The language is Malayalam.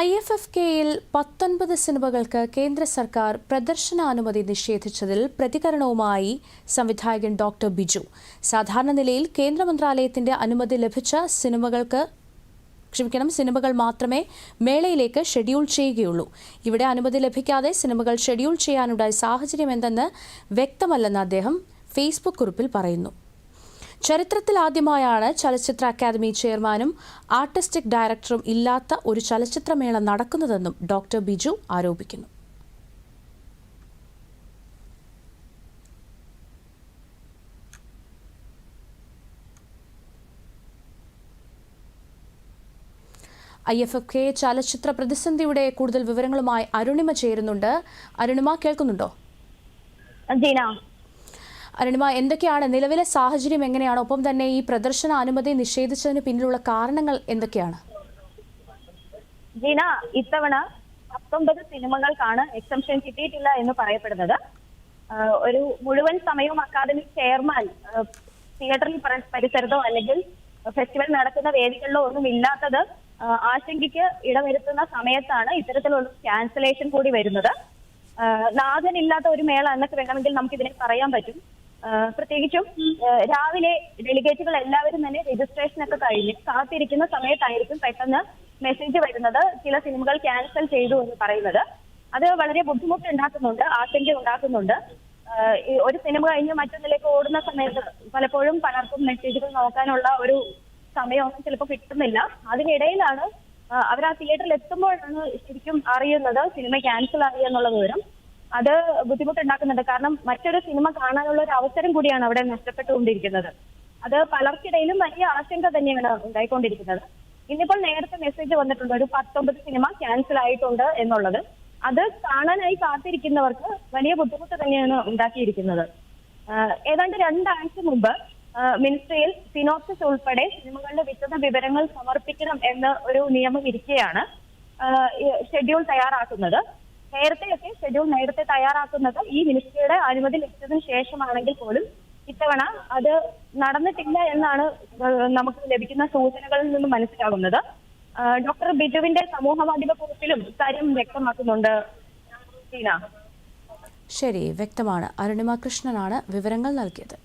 ഐ എഫ് എഫ് കെയിൽ പത്തൊൻപത് സിനിമകൾക്ക് കേന്ദ്ര സർക്കാർ പ്രദർശനാനുമതി നിഷേധിച്ചതിൽ പ്രതികരണവുമായി സംവിധായകൻ ഡോക്ടർ ബിജു. സാധാരണ നിലയിൽ കേന്ദ്ര മന്ത്രാലയത്തിന്റെ അനുമതി ലഭിച്ച സിനിമകൾക്ക് ക്ഷമിക്കണം സിനിമകൾ മാത്രമേ മേളയിലേക്ക് ഷെഡ്യൂൾ ചെയ്യുകയുള്ളൂ. ഇവിടെ അനുമതി ലഭിക്കാതെ സിനിമകൾ ഷെഡ്യൂൾ ചെയ്യാനുണ്ടായ സാഹചര്യം എന്തെന്ന് വ്യക്തമല്ലെന്ന് അദ്ദേഹം ഫേസ്ബുക്ക് കുറിപ്പിൽ പറയുന്നു. ചരിത്രത്തിൽ ആദ്യമായാണ് ചലച്ചിത്ര അക്കാദമി ചെയർമാനും ആർട്ടിസ്റ്റിക് ഡയറക്ടറും ഇല്ലാത്ത ഒരു ചലച്ചിത്രമേള നടക്കുന്നതെന്നും ഡോക്ടർ ബിജു ആരോപിക്കുന്നു. ഐ എഫ് എഫ് കെ ചലച്ചിത്ര പ്രതിസന്ധിയുടെ കൂടുതൽ വിവരങ്ങളുമായി അരുണിമ ചേരുന്നുണ്ട്. അരുണിമ കേൾക്കുന്നുണ്ടോ? അരുണിമ എന്തൊക്കെയാണ് നിലവിലെ സാഹചര്യം എങ്ങനെയാണ്? ഒപ്പം തന്നെ ഈ പ്രദർശന അനുമതി നിഷേധിച്ചതിന് പിന്നിലുള്ള കാരണങ്ങൾ എന്തൊക്കെയാണ്? ജീന ഇത്തവണ പത്തൊമ്പത് സിനിമകൾക്കാണ് എക്സംഷൻ കിട്ടിയിട്ടില്ല എന്ന് പറയപ്പെടുന്നത്. ഒരു മുഴുവൻ സമയവും അക്കാദമി ചെയർമാൻ തിയേറ്ററിൽ പര- പരിസരത്തോ അല്ലെങ്കിൽ ഫെസ്റ്റിവൽ നടക്കുന്ന വേദികളിലോ ഒന്നും ഇല്ലാത്തത് ആശങ്കയ്ക്ക് ഇടവരുത്തുന്ന സമയത്താണ് ഇത്തരത്തിലുള്ള ക്യാൻസലേഷൻ കൂടി വരുന്നത്. നാഥനില്ലാത്ത ഒരു മേള എന്നൊക്കെ വേണമെങ്കിൽ നമുക്ക് ഇതിനെ പറയാൻ പറ്റും. പ്രത്യേകിച്ചും രാവിലെ ഡെലിഗേറ്റുകൾ എല്ലാവരും തന്നെ രജിസ്ട്രേഷൻ ഒക്കെ കഴിഞ്ഞ് കാത്തിരിക്കുന്ന സമയത്തായിരിക്കും പെട്ടെന്ന് മെസ്സേജ് വരുന്നത് ചില സിനിമകൾ ക്യാൻസൽ ചെയ്തു എന്ന് പറയുന്നത്. അത് വളരെ ബുദ്ധിമുട്ട് ഉണ്ടാക്കുന്നുണ്ട് ആശങ്ക ഉണ്ടാക്കുന്നുണ്ട് ഒരു സിനിമ കഴിഞ്ഞ് മറ്റൊന്നിലേക്ക് ഓടുന്ന സമയത്ത് പലപ്പോഴും പലർക്കും മെസ്സേജുകൾ നോക്കാനുള്ള ഒരു സമയമൊന്നും ചിലപ്പോൾ കിട്ടുന്നില്ല. അതിനിടയിലാണ് അവർ ആ തിയേറ്ററിൽ എത്തുമ്പോഴാണ് ശരിക്കും അറിയുന്നത് സിനിമ ക്യാൻസൽ ആയി എന്നുള്ള വിവരം. അത് ബുദ്ധിമുട്ടുണ്ടാക്കുന്നുണ്ട്. കാരണം മറ്റൊരു സിനിമ കാണാനുള്ള ഒരു അവസരം കൂടിയാണ് അവിടെ നഷ്ടപ്പെട്ടുകൊണ്ടിരിക്കുന്നത്. അത് പലർക്കിടയിലും വലിയ ആശങ്ക തന്നെയാണ് ഉണ്ടായിക്കൊണ്ടിരിക്കുന്നത്. ഇന്നിപ്പോൾ നേരത്തെ മെസ്സേജ് വന്നിട്ടുണ്ട്. ഒരു പത്തൊമ്പത് സിനിമ ക്യാൻസൽ ആയിട്ടുണ്ട് എന്നുള്ളത്. അത് കാണാനായി കാത്തിരിക്കുന്നവർക്ക് വലിയ ബുദ്ധിമുട്ട് തന്നെയാണ് ഉണ്ടാക്കിയിരിക്കുന്നത്. ഏതാണ്ട് രണ്ടാഴ്ച മുമ്പ് മിനിസ്ട്രിയിൽ സിനോപ്സിസ് ഉൾപ്പെടെ സിനിമകളുടെ വിശദ വിവരങ്ങൾ സമർപ്പിക്കണം എന്ന ഒരു നിയമം ഇരിക്കെയാണ് ഷെഡ്യൂൾ തയ്യാറാക്കുന്നത്. നേരത്തെയൊക്കെ ഷെഡ്യൂൾ നേരത്തെ തയ്യാറാക്കുന്നത് ഈ മിനിസ്ട്രിയുടെ അനുമതി ലഭിച്ചതിന് ശേഷമാണെങ്കിൽ പോലും ഇത്തവണ അത് നടന്നിട്ടില്ല എന്നാണ് നമുക്ക് ലഭിക്കുന്ന സൂചനകളിൽ നിന്ന് മനസ്സിലാകുന്നത്. ഡോക്ടർ ബിജുവിന്റെ സമൂഹ മാധ്യമ കുറിപ്പിലും ഇക്കാര്യം വ്യക്തമാക്കുന്നുണ്ട്. ശരി വ്യക്തമാണ്. അരുണിമ കൃഷ്ണനാണ് വിവരങ്ങൾ നൽകിയത്.